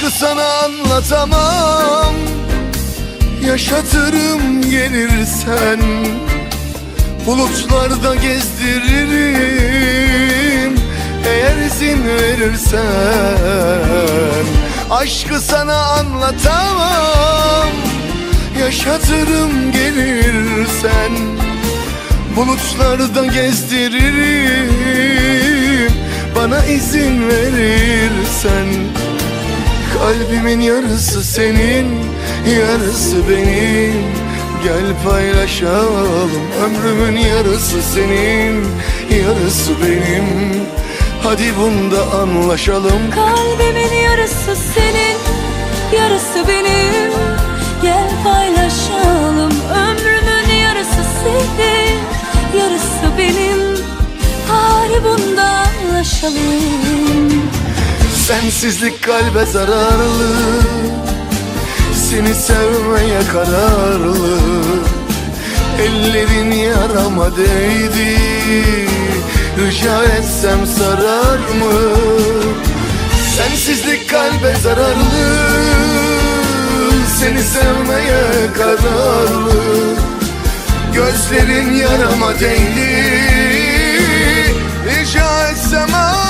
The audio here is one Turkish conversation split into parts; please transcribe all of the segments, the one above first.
Aşkı sana anlatamam. Yaşatırım gelirsen. Bulutlarda gezdiririm. Eğer izin verirsen. Aşkı sana anlatamam. Yaşatırım gelirsen. Bulutlarda gezdiririm. Bana izin verirsen Kalbimin yarısı senin Yarısı benim. Gel paylaşalım Ömrümün yarısı senin Yarısı benim. Hadi bunda anlaşalım. Kalbimin yarısı senin, yarısı benim. Gel paylaşalım Ömrümün yarısı senin, yarısı benim. Hadi bunda anlaşalım Sensizlik kalbe zararlı Seni sevmeye kararlı Ellerin yarama değdi Rica etsem sarar mı? Sensizlik kalbe zararlı Seni sevmeye kararlı Gözlerin yarama değdi Rica etsem ağlar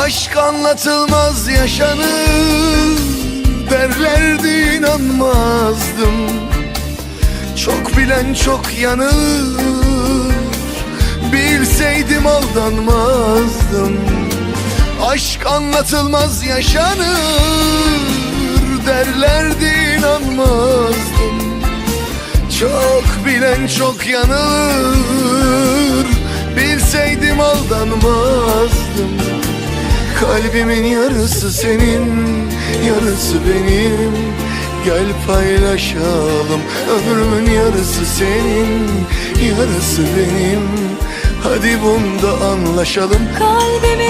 Aşk anlatılmaz yaşanır. Derlerdi inanmazdım. Çok bilen çok yanılır Bilseydim aldanmazdım. Aşk anlatılmaz yaşanır. Derlerdi inanmazdım. Çok bilen çok yanılır Bilseydim aldanmazdım Kalbimin yarısı senin, yarısı benim. Gel paylaşalım Ömrümün yarısı senin, yarısı benim. Hadi bunda anlaşalım. Kalbimin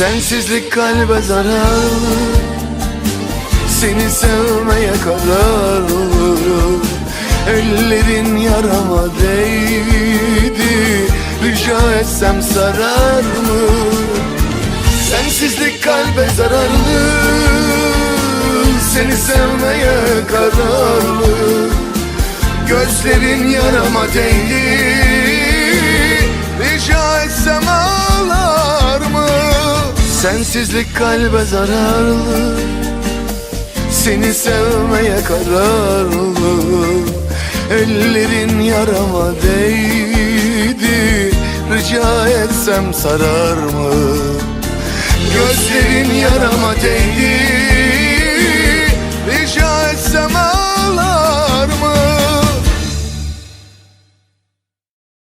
Sensizlik kalbe zararlı Seni sevmeye kararlı Ellerin yarama değdi. Rica etsem sarar mı? Sensizlik kalbe zararlı Seni sevmeye kararlı Gözlerin yarama değdi Sensizlik kalbe zararlı. Seni sevmeye kararlı. Ellerin yarama değdi. Rica etsem sarar mı? Gözlerin yarama değdi